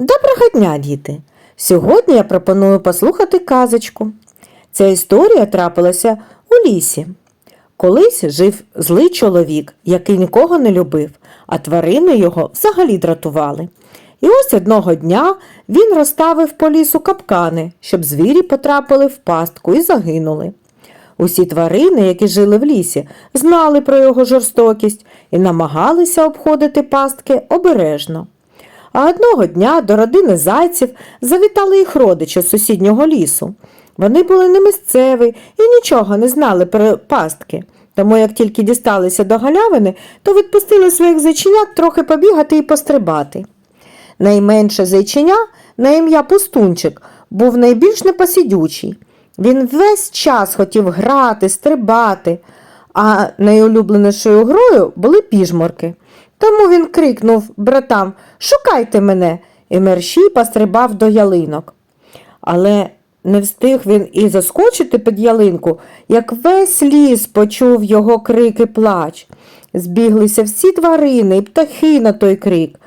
Доброго дня, діти! Сьогодні я пропоную послухати казочку. Ця історія трапилася у лісі. Колись жив злий чоловік, який нікого не любив, а тварини його взагалі дратували. І ось одного дня він розставив по лісу капкани, щоб звірі потрапили в пастку і загинули. Усі тварини, які жили в лісі, знали про його жорстокість і намагалися обходити пастки обережно. А одного дня до родини зайців завітали їх родичі з сусіднього лісу. Вони були не місцеві і нічого не знали про пастки. Тому як тільки дісталися до галявини, то відпустили своїх зайченят трохи побігати і пострибати. Найменше зайченя на ім'я Пустунчик був найбільш непосидючий. Він весь час хотів грати, стрибати, а найулюбленішою грою були піжморки. Тому він крикнув братам Шукайте мене, і мерщій пострибав до ялинок. Але не встиг він і заскочити під ялинку, як весь ліс почув його крик і плач. Збіглися всі тварини і птахи на той крик.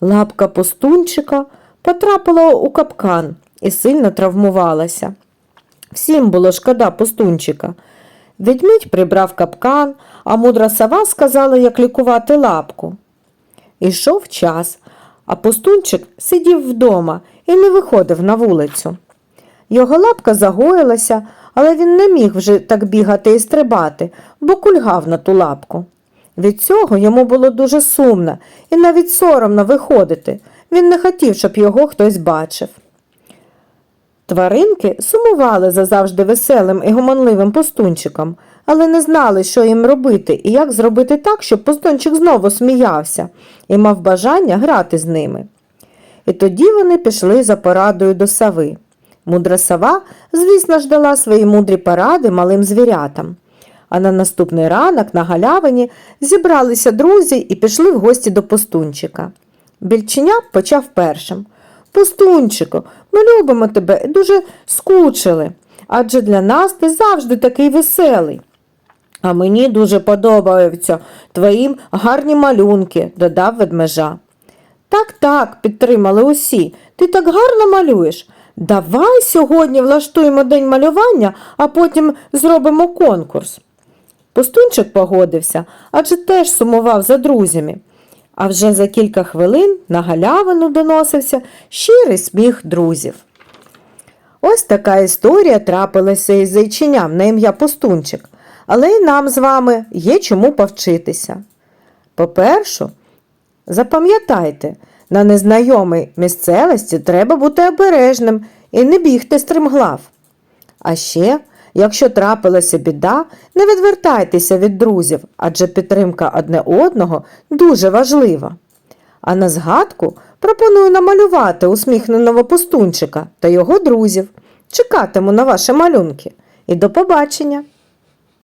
Лапка пустунчика потрапила у капкан і сильно травмувалася. Всім було шкода пустунчика. Ведмідь прибрав капкан, а мудра сова сказала, як лікувати лапку. Ішов час, а пустунчик сидів вдома і не виходив на вулицю. Його лапка загоїлася, але він не міг вже так бігати і стрибати, бо кульгав на ту лапку. Від цього йому було дуже сумно і навіть соромно виходити. Він не хотів, щоб його хтось бачив. Тваринки сумували за завжди веселим і гомонливим пустунчиком, але не знали, що їм робити і як зробити так, щоб пустунчик знову сміявся і мав бажання грати з ними. І тоді вони пішли за порадою до сови. Мудра сова, звісно ж, дала свої мудрі поради малим звірятам. А на наступний ранок на галявині зібралися друзі і пішли в гості до пустунчика. Більченя почав першим. Пустунчику, ми любимо тебе і дуже скучили, адже для нас ти завжди такий веселий. А мені дуже подобаються твої гарні малюнки, додав ведмежа. Так, так, підтримали усі. Ти так гарно малюєш. Давай сьогодні влаштуємо день малювання, а потім зробимо конкурс. Пустунчик погодився, адже теж сумував за друзями. А вже за кілька хвилин на галявину доносився щирий сміх друзів. Ось така історія трапилася із зайченям на ім'я Пустунчик, але й нам з вами є чому повчитися. По-перше, запам'ятайте, на незнайомій місцевості треба бути обережним і не бігти стримглав. А ще, якщо трапилася біда, не відвертайтеся від друзів, адже підтримка одне одного дуже важлива. А на згадку пропоную намалювати усміхненого пустунчика та його друзів. Чекатиму на ваші малюнки. І до побачення!